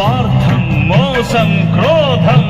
స్వార్థం మోసం క్రోధం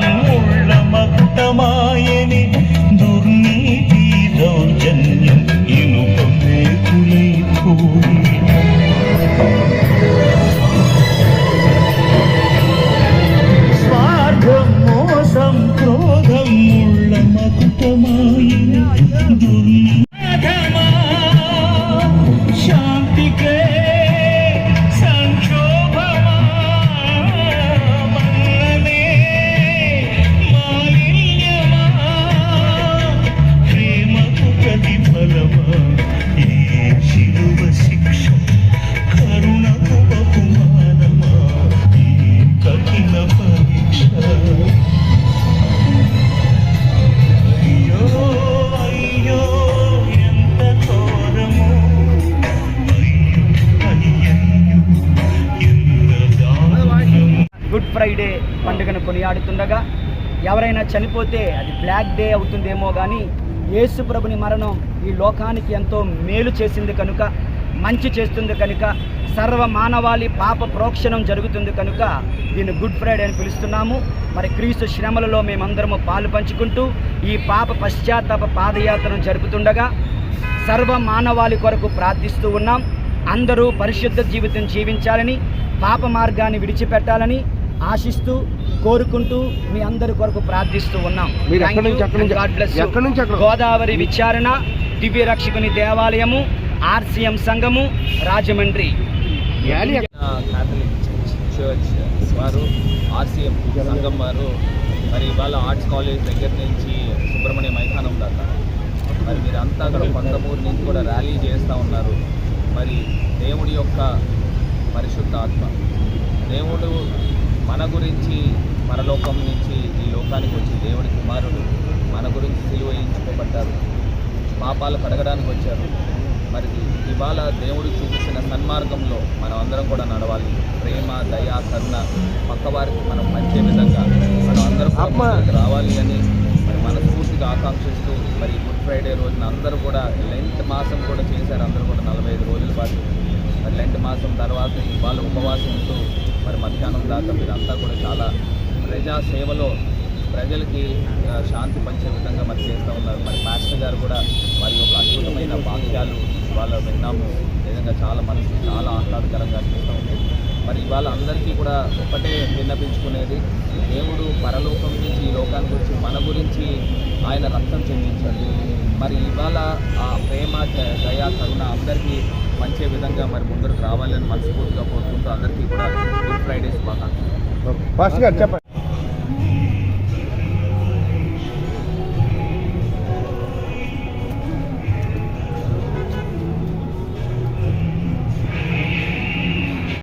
గుడ్ ఫ్రైడే పండుగను కొనియాడుతుండగా ఎవరైనా చనిపోతే అది బ్లాక్ డే అవుతుందేమో కానీ యేసు ప్రభుని మరణం ఈ లోకానికి ఎంతో మేలు చేసింది కనుక మంచి చేస్తుంది కనుక సర్వ మానవాళి పాప ప్రోక్షణం జరుగుతుంది కనుక దీన్ని గుడ్ ఫ్రైడే అని పిలుస్తున్నాము. మరి క్రీస్తు శ్రమలలో మేమందరము పాలు పంచుకుంటూ ఈ పాప పశ్చాత్తాప పాదయాత్రను జరుపుతుండగా సర్వ మానవాళి కొరకు ప్రార్థిస్తూ ఉన్నాం. అందరూ పరిశుద్ధ జీవితం జీవించాలని పాప మార్గాన్ని విడిచిపెట్టాలని ఆశిస్తూ కోరుకుంటూ మీ అందరి కొరకు ప్రార్థిస్తూ ఉన్నాం. గోదావరి విచారణ దివ్య రక్షకుని దేవాలయము ఆర్సిఎం సంఘము రాజమండ్రి. క్యాథలిక్ చర్చ్ వారు ఆర్సీఎం సంఘం వారు మరి వాళ్ళ ఆర్ట్స్ కాలేజ్ దగ్గర నుంచి సుబ్రహ్మణ్య మైదానం దాకా. మరి మీరంతా అక్కడ కొంతమూరు నుంచి కూడా ర్యాలీ చేస్తూ ఉన్నారు. మరి దేవుడి యొక్క పరిశుద్ధ ఆత్మ దేవుడు మన గురించి పరలోకం నుంచి ఈ లోకానికి వచ్చి దేవుడి కుమారుడు మన గురించి సిలువ వేయించుకోబడ్డారు పాపాలు కడగడానికి వచ్చారు. మరి ఇవాళ దేవుడు చూపించిన సన్మార్గంలో మనం అందరం కూడా నడవాలి. ప్రేమ దయ కరుణ పక్కవారికి మనం పంచే విధంగా మనం అందరం రావాలి అని మరి మనస్ఫూర్తిగా ఆకాంక్షిస్తూ మరి గుడ్ ఫ్రైడే రోజున అందరూ కూడా లెంట్ మాసం కూడా చేశారు. అందరూ కూడా నలభై ఐదు రోజుల పాటు. మరి లెంట్ మాసం తర్వాత ఇవాళ ఉపవాసం ఉంటూ మరి మధ్యాహ్నం దాకా మీరంతా కూడా చాలా ప్రజా సేవలో ప్రజలకి శాంతి పంచే విధంగా మరి చేస్తూ ఉన్నారు. మరి మాస్టర్ గారు కూడా వారి యొక్క అద్భుతమైన వాక్యాలు ఇవాళ విన్నాము. నిజంగా చాలా మనసు చాలా ఆహ్లాదకరంగా అనిపిస్తూ ఉంది. మరి ఇవాళ అందరికీ కూడా ఒకటే విన్నపించుకునేది దేవుడు పరలోకం నుంచి ఈ లోకానికి వచ్చి మన గురించి ఆయన రక్తం చెందించాడు మరి ఇవాళ ఆ ప్రేమ దయా కరుణ అందరికీ మంచి విధంగా మరి ముందరకు రావాలని మనస్ఫూర్తిగా కోరుకుంటూ అందరికీ కూడా గుడ్ ఫ్రైడే శుభాకాంక్షలు. ఫస్ట్ చెప్పండి.